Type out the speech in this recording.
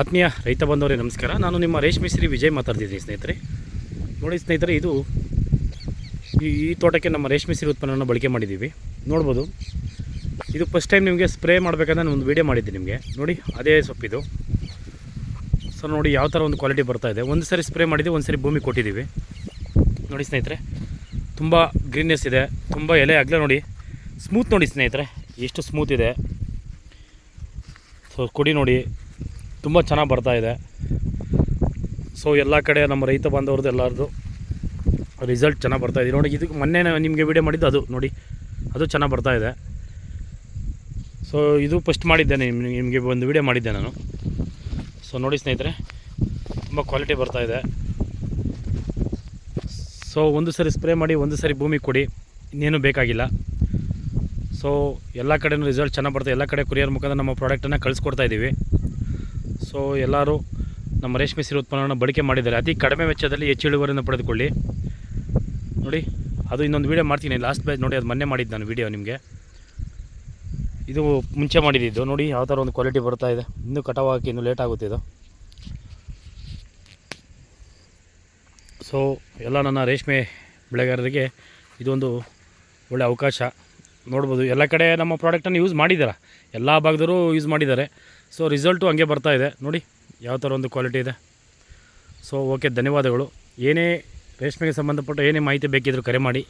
ಆತ್ಮೀಯ ರೈತ ಬಂದವರೇ ನಮಸ್ಕಾರ. ನಾನು ನಿಮ್ಮ ರೇಷ್ಮೆ ಶ್ರೀ ವಿಜಯ್ ಮಾತಾಡ್ತಿದ್ದೀನಿ ಸ್ನೇಹಿತರೆ. ನೋಡಿ ಸ್ನೇಹಿತರೆ, ಇದು ಈ ಈ ತೋಟಕ್ಕೆ ನಮ್ಮ ರೇಷ್ಮೆ ಸಿರಿ ಉತ್ಪನ್ನವನ್ನು ಬಳಕೆ ಮಾಡಿದ್ದೀವಿ. ನೋಡ್ಬೋದು. ಇದು ಫಸ್ಟ್ ಟೈಮ್ ನಿಮಗೆ ಸ್ಪ್ರೇ ಮಾಡಬೇಕಂದ್ರೆ ನಾನು ಒಂದು ವೀಡಿಯೋ ಮಾಡಿದ್ದೆ ನಿಮಗೆ. ನೋಡಿ, ಅದೇ ಸೊಪ್ಪಿದು. ಸೊ ನೋಡಿ ಯಾವ ಥರ ಒಂದು ಕ್ವಾಲಿಟಿ ಬರ್ತಾ ಇದೆ. ಒಂದು ಸರಿ ಸ್ಪ್ರೇ ಮಾಡಿದ್ದೀವಿ ಒಂದು ಸರಿ ಭೂಮಿ ಕೊಟ್ಟಿದ್ದೀವಿ. ನೋಡಿ ಸ್ನೇಹಿತರೆ, ತುಂಬ ಗ್ರೀನ್ನೆಸ್ ಇದೆ, ತುಂಬ ಎಲೆ ಆಗಲೇ ನೋಡಿ. ಸ್ಮೂತ್ ನೋಡಿ ಸ್ನೇಹಿತರೆ, ಎಷ್ಟು ಸ್ಮೂತ್ ಇದೆ. ಸೊ ಕೊಡಿ ನೋಡಿ. ತುಂಬ ಚೆನ್ನಾಗಿ ಬರ್ತಾ ಇದೆ. ಸೊ ಎಲ್ಲ ಕಡೆ ನಮ್ಮ ರೈತ ಬಾಂಧವ್ರದ್ದು ಎಲ್ಲರದು ರಿಸಲ್ಟ್ ಚೆನ್ನಾಗಿ ಬರ್ತಾ ಇದೆ. ನೋಡಿ ಇದಕ್ಕೆ ಮೊನ್ನೆ ನಿಮಗೆ ವಿಡಿಯೋ ಮಾಡಿದ್ದು ಅದು, ನೋಡಿ. ಅದು ಚೆನ್ನಾಗಿ ಬರ್ತಾ ಇದೆ. ಸೊ ಇದು ಫಸ್ಟ್ ಮಾಡಿದ್ದೆ ನಿಮ್- ನಿಮಗೆ ಒಂದು ವಿಡಿಯೋ ಮಾಡಿದ್ದೆ ನಾನು. ಸೊ ನೋಡಿ ಸ್ನೇಹಿತರೆ, ತುಂಬ ಕ್ವಾಲಿಟಿ ಬರ್ತಾ ಇದೆ. ಸೊ ಒಂದು ಸರಿ ಸ್ಪ್ರೇ ಮಾಡಿ, ಒಂದು ಸರಿ ಭೂಮಿ ಕೊಡಿ. ಇನ್ನೇನು ಬೇಕಾಗಿಲ್ಲ. ಸೊ ಎಲ್ಲ ಕಡೆಯೂ ರಿಸಲ್ಟ್ ಚೆನ್ನಾಗಿ ಬರ್ತದೆ ಎಲ್ಲ ಕಡೆ ಕುರಿಯರ್ ಮುಖಾಂತರ ನಮ್ಮ ಪ್ರಾಡಕ್ಟನ್ನು ಕಳಿಸ್ಕೊಡ್ತಾ ಇದ್ದೀವಿ ಸೊ ಎಲ್ಲರೂ ನಮ್ಮ ರೇಷ್ಮೆ ಸೀರೆ ಉತ್ಪನ್ನವನ್ನು ಬಳಕೆ ಮಾಡಿದ್ದಾರೆ. ಅತಿ ಕಡಿಮೆ ವೆಚ್ಚದಲ್ಲಿ ಹೆಚ್ಚು ಇಳುವರಿಯನ್ನು ಪಡೆದುಕೊಳ್ಳಿ. ನೋಡಿ, ಅದು ಇನ್ನೊಂದು ವೀಡಿಯೋ ಮಾಡ್ತೀನಿ. ಲಾಸ್ಟ್ ಬ್ಯಾಚ್ ನೋಡಿ, ಅದು ಮೊನ್ನೆ ಮಾಡಿದ್ದು ನಾನು ವೀಡಿಯೋ ನಿಮಗೆ. ಇದು ಮುಂಚೆ ಮಾಡಿದ್ದು. ನೋಡಿ, ಯಾವ ಥರ ಒಂದು ಕ್ವಾಲಿಟಿ ಬರ್ತಾ ಇದೆ. ಇನ್ನೂ ಕಟಾವು ಹಾಕಿ ಇನ್ನೂ ಲೇಟ್ ಆಗುತ್ತೆ ಇದು. ಸೊ ಎಲ್ಲ ನನ್ನ ರೇಷ್ಮೆ ಬೆಳೆಗಾರರಿಗೆ ಇದೊಂದು ಒಳ್ಳೆ ಅವಕಾಶ. ನೋಡ್ಬೋದು. ಎಲ್ಲ ಕಡೆ ನಮ್ಮ ಪ್ರಾಡಕ್ಟನ್ನು ಯೂಸ್ ಮಾಡಿದ್ದಾರೆ ಎಲ್ಲ ಭಾಗದವರು ಯೂಸ್ ಮಾಡಿದ್ದಾರೆ ಸೊ ರಿಸಲ್ಟು ಹಂಗೆ ಬರ್ತಾ ಇದೆ. ನೋಡಿ, ಯಾವ ಥರ ಒಂದು ಕ್ವಾಲಿಟಿ ಇದೆ. ಸೊ ಓಕೆ ಧನ್ಯವಾದಗಳು. ಏನೇ ರೇಷ್ಮೆಗೆ ಸಂಬಂಧಪಟ್ಟ ಏನೇ ಮಾಹಿತಿ ಬೇಕಿದ್ದರೂ ಕರೆ ಮಾಡಿ.